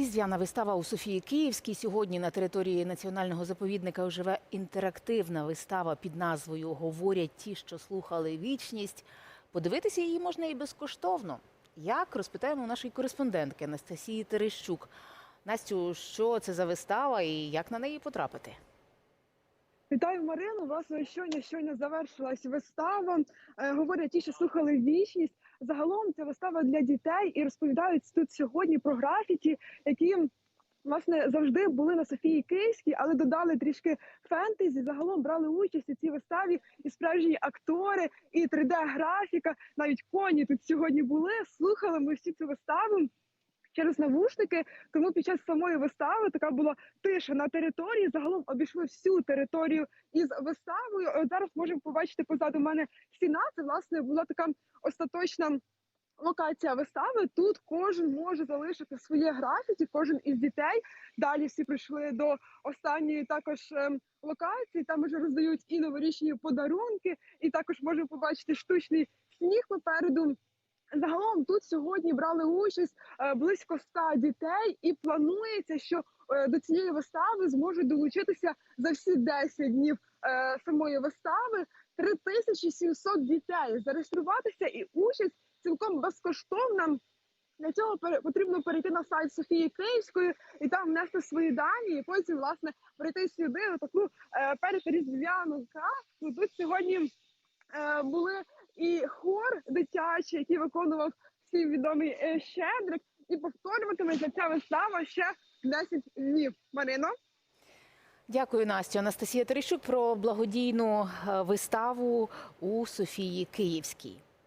Різдвяна вистава у Софії Київській. Сьогодні на території національного заповідника живе інтерактивна вистава під назвою Говорять ті, що слухали вічність. Подивитися її можна і безкоштовно. Як розпитаємо нашої кореспондентки Анастасії Терещук. Настю, що це за вистава і як на неї потрапити? Вітаю Марину. Власне, щойно щойно завершилась вистава. Е, говорять ті, що слухали вічність. Загалом це вистава для дітей і розповідають тут сьогодні про графіті, які власне завжди були на Софії Київській, але додали трішки фентезі. Загалом брали участь у цій виставі і справжні актори, і 3D-графіка. Навіть коні тут сьогодні були. Слухали ми всі цю виставу. Через навушники, тому під час самої вистави така була тиша на території. Загалом обійшли всю територію із виставою. Зараз можемо побачити позаду мене стіна. Це власне була така остаточна локація вистави. Тут кожен може залишити своє графіті, кожен із дітей. Далі всі прийшли до останньої також ем, локації. Там вже роздають і новорічні подарунки, і також можемо побачити штучний сніг попереду. Загалом тут сьогодні брали участь е, близько ста дітей, і планується, що е, до цієї вистави зможуть долучитися за всі 10 днів е, самої вистави 3700 дітей. Зареєструватися і участь цілком безкоштовна. Для цього потрібно перейти на сайт Софії Київської і там внести свої дані, і потім власне прийти сюди на таку е, передріздвяну казку. Тут сьогодні були і хор дитячий, який виконував свій відомий е, щедрик, і повторюватиметься ця вистава ще 10 днів. Марино. Дякую, Настю. Анастасія Терещук про благодійну е, виставу у Софії Київській.